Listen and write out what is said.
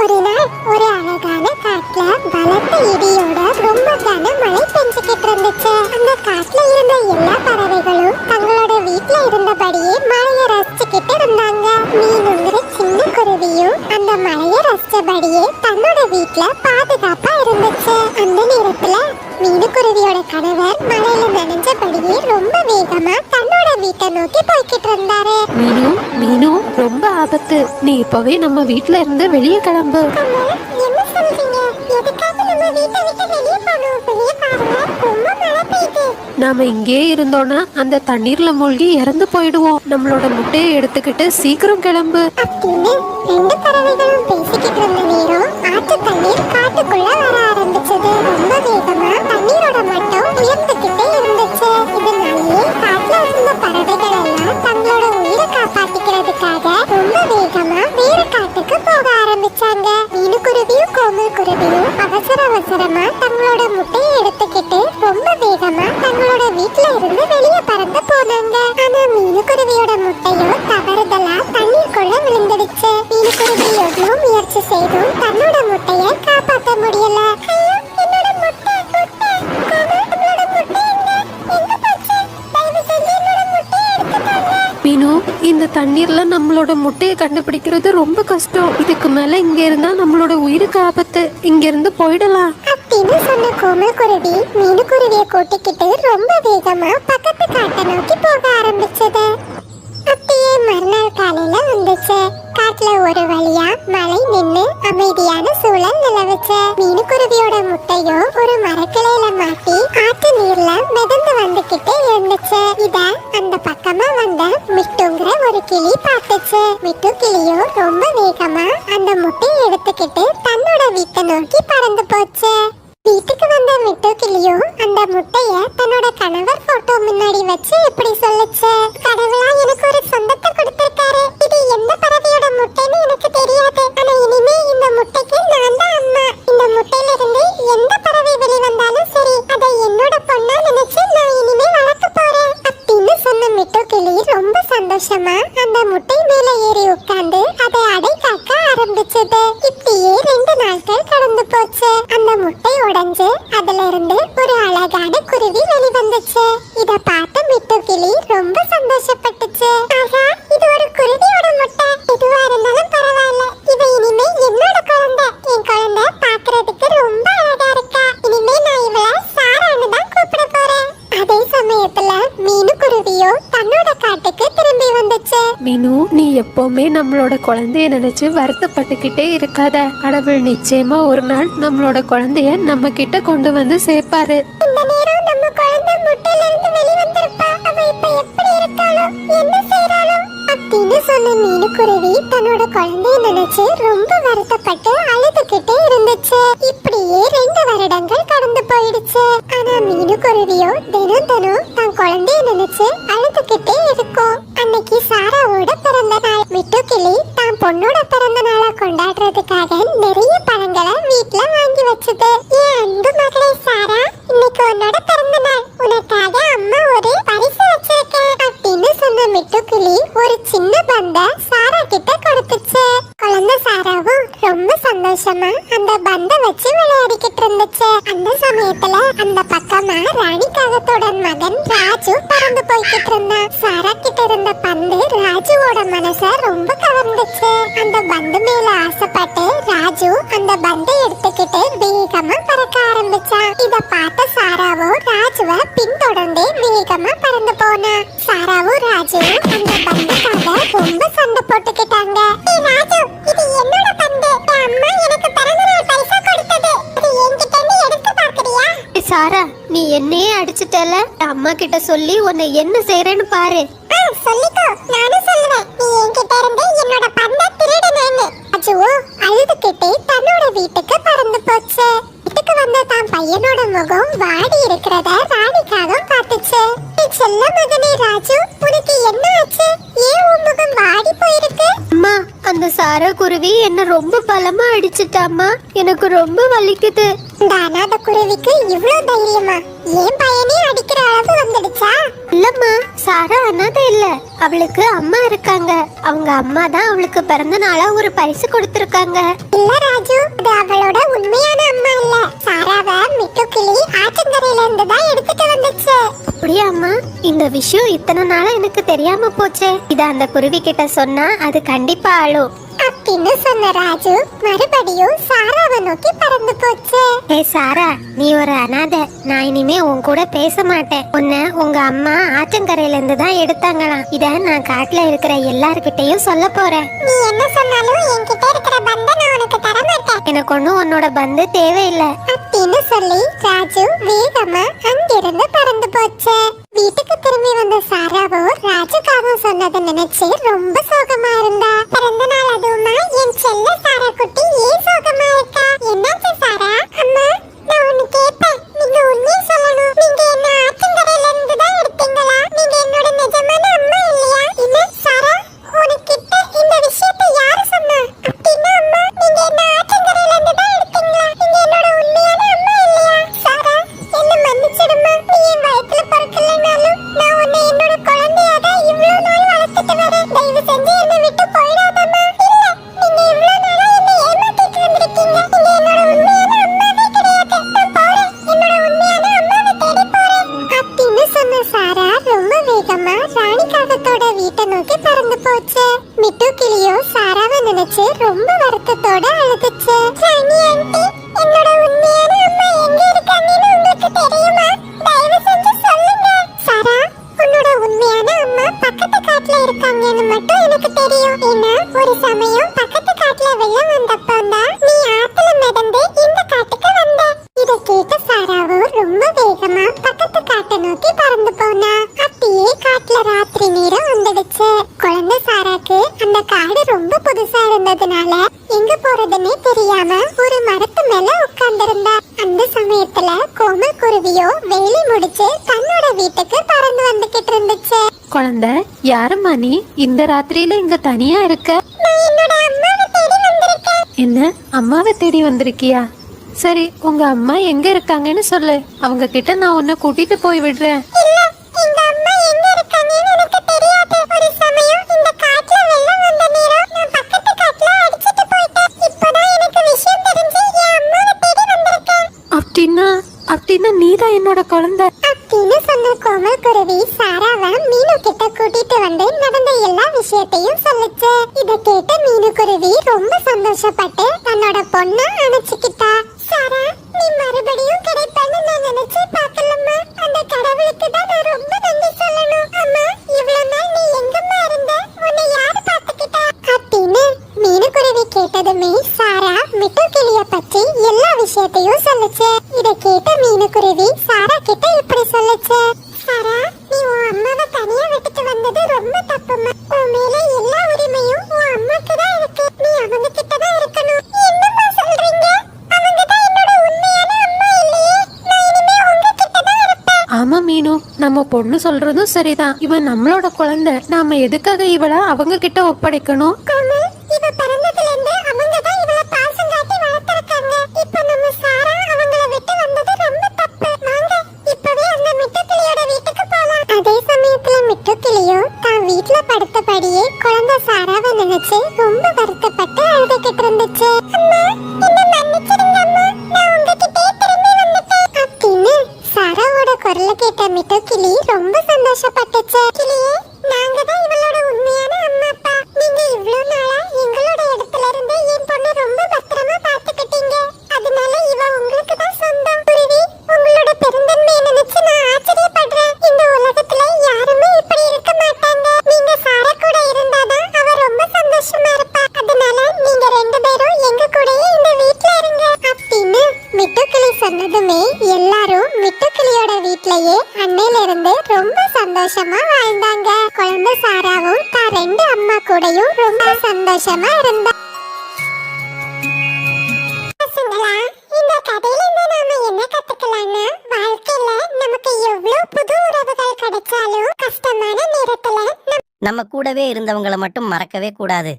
ஒரு நாள் ஒரு அழகான காட்டுல பலத்த இடியோட ரொம்ப கனமழை பெஞ்சுக்கிட்டு இருந்துச்சு. அந்த காட்டுல இருந்த எல்லா பறவைகளும் தங்களோட வீட்டுல இருந்தபடியே மழையை ரசிச்சுக்கிட்டு இருந்தாங்க. மீனுங்கிற சின்ன குருவியும் அந்த மழையை ரசிச்சபடியே தன்னோட வீட்டுல பாதுகாப்பா இருந்துச்சு. அந்த நேரத்துல மீனுக்குருவியோட கணவர் மழையில நனைஞ்சபடியே ரொம்ப வேகமா தன்னோட வீட்டை நோக்கி போய்கிட்டு இருந்தாரு. நீ இப்பவே நம்ம வீட்ல இருந்து வெளியே கிளம்பு. நாம இங்கேயே இருந்தோம்னா அந்த தண்ணீர்ல மூழ்கி இறந்து போயிடுவோம். நம்மளோட முட்டையை எடுத்துக்கிட்டு சீக்கிரம் கிளம்பு. ரெண்டு பறவைகளும் பேசிக்கிட்டு இருந்த நேரம் ஆற்று தண்ணீர் காட்டுக்குள்ள வர ஆரம்பிச்சது. ரொம்ப வேகமா தண்ணீரோட மட்டம் உயர்ந்துகிட்டே இருந்துச்சு. இதனாலேயே காட்டுல இருந்த பறவைகள் ஆரம்பிச்சாங்க மீனுக்குருவியும் கோமல் குருவியும் அவசர அவசரமா தங்களோட முட்டையை எடுத்துக்கிட்டு ரொம்ப வேகமா தங்களோட வீட்டுல இருந்து வெளியே பறந்து போனாங்க. ஆனா மீனுக்குருவியோட முட்டையும் தவறுதலா தண்ணீருக்குள்ள விழுந்துடுச்சு. மீனுக்குருவி எவ்வளவு முயற்சி செய்தும் தண்ணீர்ல நம்மளோட முட்டையை கண்டுபிடிக்கிறது ரொம்ப கஷ்டம். இதுக்கு மேல இங்க இருந்தா நம்மளோட உயிருக்கு ஆபத்து. இங்க இருந்து போயிடலாம். அப்படின்னு சொன்ன கோமல் குருவி மீனுக்குருவியை கூட்டிக்கிட்டு ரொம்ப வேகமா பக்கத்து காட்டை நோக்கி போக ஆரம்பிச்சது. அப்படியே மறுநாள் காலையில வந்துச்சு. காட்டுல ஒரு வழியா மழை நின்று அமைதியான சூழல் நிலவுச்சு. மீனுக்குருவியோட முட்டையும் ஒரு மரக்கிளையில மாட்டி ஆற்று நீர்ல மிதந்து வந்துகிட்டே இருந்துச்சு. இத அந்த பக்கமா வந்த மிட்டு ஒரு கிளி பார்த்துச்சு. விட்டு கிளியோ ரொம்ப வேகமா அந்த முட்டையை எடுத்துக்கிட்டு தன்னோட வீட்டை நோக்கி பறந்து போச்சு. வீட்டுக்கு வந்த விட்டு கிளியும் அந்த முட்டைய தன்னோட கணவர் போட்டோ முன்னாடி வச்சு இப்படி சொல்லுச்சு? கடவுளா எனக்கு ஒரு சொந்த சந்தோஷமா அந்த முட்டை மேல ஏறி உட்கார்ந்து அதை அடை காக்க ஆரம்பிச்சது. இப்படியே ரெண்டு நாட்கள் கடந்து போச்சு. அந்த முட்டை உடைஞ்சு அதுல இருந்து ஒரு அழகான குருவி வெளிவந்துச்சு. எப்பவுமே நம்மளோட குழந்தைய நினைச்சு வருத்தப்பட்டுக்கிட்டே இருக்காத. கடவுள் நிச்சயமா ஒரு நாள் நம்மளோட குழந்தைய நம்ம கிட்ட கொண்டு வந்து சேர்ப்பாரு. வெளிவந்திருப்பா. அவ இப்ப எப்படி இருக்காளோ என்ன செய்றாளோ அப்படின்னு சொன்ன மீனுக்குருவி தன்னோட குழந்தைய நினைச்சு ரொம்ப வருத்தப்பட்டு அழுதுகிட்டே இருந்துச்சு. இப்படியே ரெண்டு வருடங்கள் கடந்து போயிடுச்சு. ஆனா மீனுக்குருவியோ தினம் தினம் தன் குழந்தைய நினைச்சு அழுதுகிட்டே இருக்கும். அன்னைக்கு சாராவோட பிறந்த நாள். மிட்டுக்கிளி தான் பொண்ணோட பிறந்த நாளை கொண்டாடுறதுக்காக நிறைய பழங்களை வீட்டுல வாங்கி வச்சது. என் அன்பு மகளே சாரா இன்னைக்கு உன்னோட பிறந்த நாள். உனக்காக அம்மா ஒரு பரிசு வச்சிருக்கேன் அப்படின்னு சொன்ன மிட்டுக்கிளி ஒரு சின்ன பந்த சாரா கிட்ட கொடுத்துச்சு. குழந்தை சாராவும் சந்தோஷமா அந்த பந்த வச்சு விளையாடிக்கிட்டு இருந்துச்சு. அந்த சமயத்துல அந்த பக்கமா ராணி காகத்தோட மகன் ராஜு பறந்து போய்கிட்டு இருந்தான். சாரா கிட்ட இருந்த பந்து ராஜுவோட மனச ரொம்ப கவர்ந்துச்சு. அந்த பந்து மேல ஆசைப்பட்டு ராஜு அந்த பந்தை எடுத்துக்கிட்டு வேகமா பறக்க ஆரம்பிச்சான். இத பார்த்த சாராவோ ராஜுவ பின்தொடர்ந்து வேகமா பறந்து போனா சாராவும் ராஜுவும் அந்த பந்துக்காக ரொம்ப சண்டை போட்டுக்கிட்டு என்னையே அடிச்சிட்டல அம்மா கிட்ட சொல்லி உன்னை என்ன செய்யறேன்னு பாரு. சொல்லிக்கோ. நானும் சொல்லுவேன். நீ என்கிட்ட இருந்து என்னோட பந்தை திருடுனேன்னு. அஜுவோ அழுதுகிட்டே தன்னோட வீட்டுக்கு பறந்து போச்சு. வீட்டுக்கு வந்த தான் பையனோட முகம் வாடி இருக்கிறத ராணிக்காகவும் பார்த்துச்சு. "ஏய், செல்ல மகனே ராஜு உனக்கு என்ன ஆச்சு? ஏன் உன் முகம் வாடி போயிருக்கு? அம்மா அந்த சாரா குருவி என்ன ரொம்ப பலமா அடிச்சிட்டாம்மா. எனக்கு ரொம்ப வலிக்குது. இந்த அநாத குருவிக்கு இவ்ளோ தைரியமா? ஏன் பையனே அடிக்கிற அளவு வந்துடுச்சா? இல்லம்மா சாரா அநாத இல்ல. அவளுக்கு அம்மா இருக்காங்க. அவங்க அம்மா தான் அவளுக்கு பிறந்த நாளா ஒரு பரிசு கொடுத்திருக்காங்க. இல்ல ராஜு அது அவளோட உண்மையான அம்மா இல்ல. சாராவை மிட்டு கிளி ஆற்றங்கரையில இருந்து தான் எடுத்துட்டு வந்துச்சு. இந்த விஷயம் இத்தனை நாளா எனக்கு தெரியாம போச்சே. இத அந்த குருவி கிட்ட சொன்னா அது கண்டிப்பா அழும். அப்படின்னு சொன்ன ராஜு மறுபடியும் சாராவை நோக்கி பறந்து போச்சு. ஏ சாரா நீ ஒரு அனாதை. நான் இனிமே உன் கூட பேச மாட்டேன். உன்னை உங்க அம்மா ஆற்றங்கரையில இருந்து தான் எடுத்தாங்களாம். இத நான் காட்டுல இருக்கிற எல்லார்கிட்டயும் சொல்ல போறேன். நீ என்ன சொன்னாலும் என்கிட்ட இருக்கிற பந்தை நான் உனக்கு தர மாட்டேன். எனக்கு ஒன்றும் உன்னோட பந்து தேவையில்லை. அப்படின்னு சொல்லி ராஜு வேகமா அங்கிருந்து பறந்து போச்சு. வீட்டுக்கு திரும்பி வந்த சாராவோ ராஜுக்காகவும் சொன்னதை நினைச்சு ரொம்ப சோகமா இருந்தா. பிறந்த நாள் அதுவுமா என் செல்ல சாரா குட்டி ஏன் சோகமா இருக்கா? இருக்காங்கன்னு மட்டும் எனக்கு தெரியும். ஏன்னா ஒரு சமயம் பக்கத்து காட்டுல வெள்ளம் வந்தப்போ தான் நீ ஆத்துல மிதந்து இந்த காட்டுக்கு வந்த. இத கேட்ட சாராவோ ரொம்ப வேகமா பக்கத்து காட்டை நோக்கி பறந்து போனா. அப்படியே காட்டுல ராத்திரி நேரம் வந்துடுச்சு. குழந்தை சாராக்கு அந்த காடு ரொம்ப புதுசா இருந்ததுனால எங்க போறதுன்னே தெரியாம ஒரு மரத்து மேல உட்கார்ந்திருந்தா. அந்த சமயத்துல கோமல் குருவியோ வேலை முடிச்சு தன்னோட வீட்டுக்கு பறந்து வந்துகிட்டு இருந்துச்சு. குழந்தை யாரம்மா நீ இந்த ராத்திரியில இங்க தனியா இருக்க? என்ன அம்மாவை தேடி வந்திருக்கியா? சரி உங்க அம்மா எங்க இருக்காங்கன்னு சொல்லு. அவங்க கிட்ட நான் உன்னை கூட்டிட்டு போய் விடுறேன். குழந்தை அப்படின்னு சொன்ன கோமல் குருவி சாராவை மீனு கிட்ட கூட்டிட்டு வந்து நடந்த எல்லா விஷயத்தையும் சொல்லுச்சு. இத கேட்ட மீனு குருவி ரொம்ப சந்தோஷப்பட்டு தன்னோட பொண்ண அணைச்சுக்கிட்டு நம்ம பொண்ணு சொல்றதும் சரிதான். இவன் நம்மளோட குழந்தை. நாம எதுக்காக இவள அவங்க கிட்ட ஒப்படைக்கணும்? தாராவும் சாராவும் தான் ரெண்டு அம்மா கூடயும் ரொம்ப சந்தோஷமா இருந்தா. பசங்களா இந்த கதையில இருந்து நாம என்ன கத்துக்கலாம்னா வாழ்க்கையில நமக்கு எவ்வளவு புது உறவுகள் கிடைச்சாலும் கஷ்டமான நேரத்துல நம்ம கூடவே இருந்தவங்களை மட்டும் மறக்கவே கூடாது.